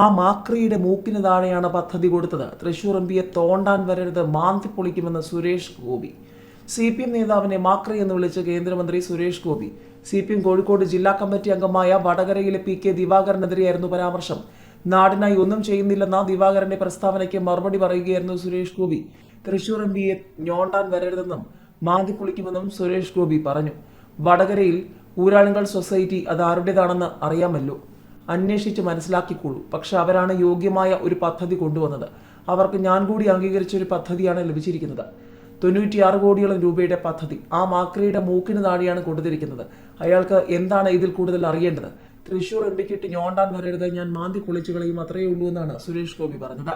ആ മാക്രിയുടെ മൂക്കിന് താഴെയാണ് പദ്ധതി കൊടുത്തത്. തൃശൂർ എം പിയെ തോണ്ടാൻ വരരുത് മാന്തി പൊളിക്കുമെന്ന് Suresh Gopi. C P M നേതാവിനെ മാക്രി എന്ന് വിളിച്ച് കേന്ദ്രമന്ത്രി Suresh Gopi. C P M Kozhikode ജില്ലാ കമ്മിറ്റി അംഗമായ വടകരയിലെ പി കെ ദിവാകരനെതിരെയായിരുന്നു പരാമർശം. നാടിനായി ഒന്നും ചെയ്യുന്നില്ലെന്ന ദിവാകരന്റെ പ്രസ്താവനയ്ക്ക് മറുപടി പറയുകയായിരുന്നു സുരേഷ് ഗോപി. തൃശൂർ എം പിയെ ഞോണ്ടാൻ വരരുതെന്നും മാന്തി പൊളിക്കുമെന്നും സുരേഷ് ഗോപി പറഞ്ഞു. വടകരയിൽ ഊരാളുങ്കൽ സൊസൈറ്റി അത് ആരുടേതാണെന്ന് അറിയാമല്ലോ. അന്വേഷിച്ച് മനസ്സിലാക്കിക്കോളൂ പക്ഷെ അവരാണ് യോഗ്യമായ ഒരു പദ്ധതി കൊണ്ടുവന്നത്. അവർക്ക് ഞാൻ കൂടി അംഗീകരിച്ച ഒരു പദ്ധതിയാണ് ലഭിച്ചിരിക്കുന്നത്. തൊണ്ണൂറ്റിയാറ് കോടിയോളം രൂപയുടെ പദ്ധതി. ആ മാക്രിയുടെ മൂക്കിന് താഴെയാണ് കൊടുത്തിരിക്കുന്നത്. അയാൾക്ക് എന്താണ് ഇതിൽ കൂടുതൽ അറിയേണ്ടത്? തൃശൂർ എം പിക്കിട്ട് ഞോണ്ടാൻ വരരുത്. ഞാൻ മാന്തി പൊളിച്ചു കളയും അത്രയേ ഉള്ളൂ എന്നാണ് സുരേഷ് ഗോപി പറഞ്ഞത്.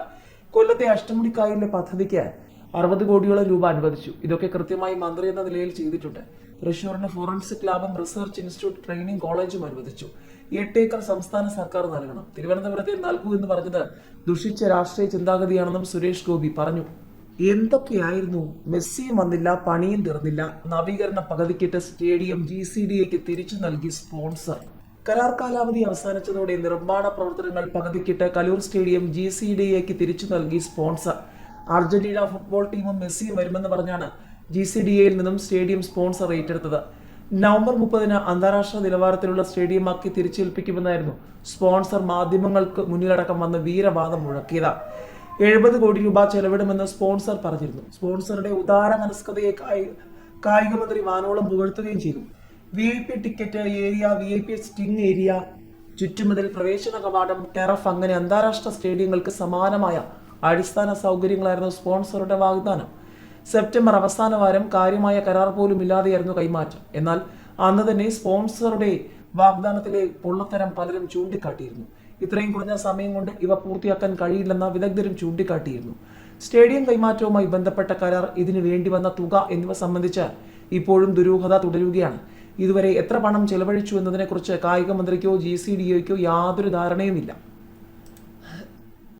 കൊല്ലത്തെ അഷ്ടമുടിക്കായലിന്റെ പദ്ധതിക്ക് അറുപത് കോടിയോളം രൂപ അനുവദിച്ചു. ഇതൊക്കെ കൃത്യമായി മന്ത്രി എന്ന നിലയിൽ ചെയ്തിട്ടുണ്ട്. തൃശൂരിന് ഫോറൻസിക് ലാബും റിസർച്ച് ഇൻസ്റ്റിറ്റ്യൂട്ട് ട്രെയിനിങ് കോളേജും അനുവദിച്ചു. എട്ട് ഏക്കർ സംസ്ഥാന സർക്കാർ നൽകണം. തിരുവനന്തപുരത്തെ നൽകൂ എന്ന് പറഞ്ഞത് ദുഷിച്ച രാഷ്ട്രീയ ചിന്താഗതിയാണെന്നും സുരേഷ് ഗോപി പറഞ്ഞു. എന്തൊക്കെയായിരുന്നു? മെസ്സിയും വന്നില്ല പണിയും തീർന്നില്ല. നവീകരണ പകുതിക്കിട്ട് സ്റ്റേഡിയം ജി സി ഡി എക്ക് തിരിച്ചു നൽകി സ്പോൺസർ. കരാർ കാലാവധി അവസാനിച്ചതോടെ നിർമ്മാണ പ്രവർത്തനങ്ങൾ പകുതിക്കിട്ട് Kaloor stadium G C D എക്ക് തിരിച്ചു നൽകി സ്പോൺസർ. അർജന്റീന ഫുട്ബോൾ ടീമും മെസ്സിയും വരുമെന്ന് പറഞ്ഞാണ് ജി സി ഡി എയിൽ നിന്നും സ്റ്റേഡിയം സ്പോൺസർ ഏറ്റെടുത്തത്. നവംബർ മുപ്പതിന് അന്താരാഷ്ട്ര നിലവാരത്തിലുള്ള സ്റ്റേഡിയമാക്കി തിരിച്ചേൽപ്പിക്കുമെന്നായിരുന്നു സ്പോൺസർ മാധ്യമങ്ങൾക്ക് മുന്നിലടക്കം വന്ന് വീരവാദം മുഴക്കിയത്. എഴുപത് കോടി രൂപ ചെലവിടുമെന്ന് സ്പോൺസർ പറഞ്ഞിരുന്നു. സ്പോൺസറുടെ ഉദാര മനസ്കതയെ കായി- കായിക മന്ത്രി വാനോളം പുകഴ്ത്തുകയും ചെയ്തു. V I P ticket area V I P seating area ചുറ്റുമതിൽ പ്രവേശന കവാടം ടെറഫ് അങ്ങനെ അന്താരാഷ്ട്ര സ്റ്റേഡിയങ്ങൾക്ക് സമാനമായ അടിസ്ഥാന സൗകര്യങ്ങളായിരുന്നു സ്പോൺസറുടെ വാഗ്ദാനം. സെപ്റ്റംബർ അവസാന വാരം കാര്യമായ കരാർ പോലും ഇല്ലാതെയായിരുന്നു കൈമാറ്റം. എന്നാൽ അന്ന് തന്നെ സ്പോൺസറുടെ വാഗ്ദാനത്തിലെ പൊള്ളത്തരം പലരും ചൂണ്ടിക്കാട്ടിയിരുന്നു. ഇത്രയും കുറഞ്ഞ സമയം കൊണ്ട് ഇവ പൂർത്തിയാക്കാൻ കഴിയില്ലെന്ന വിദഗ്ധരും ചൂണ്ടിക്കാട്ടിയിരുന്നു. സ്റ്റേഡിയം കൈമാറ്റവുമായി ബന്ധപ്പെട്ട കരാർ ഇതിന് വേണ്ടി വന്ന തുക എന്നിവ സംബന്ധിച്ച് ഇപ്പോഴും ദുരൂഹത തുടരുകയാണ്. ഇതുവരെ എത്ര പണം ചെലവഴിച്ചു എന്നതിനെക്കുറിച്ച് കായിക മന്ത്രിക്കോ ജി സി ഡി ഒക്കോ യാതൊരു ധാരണയുമില്ല.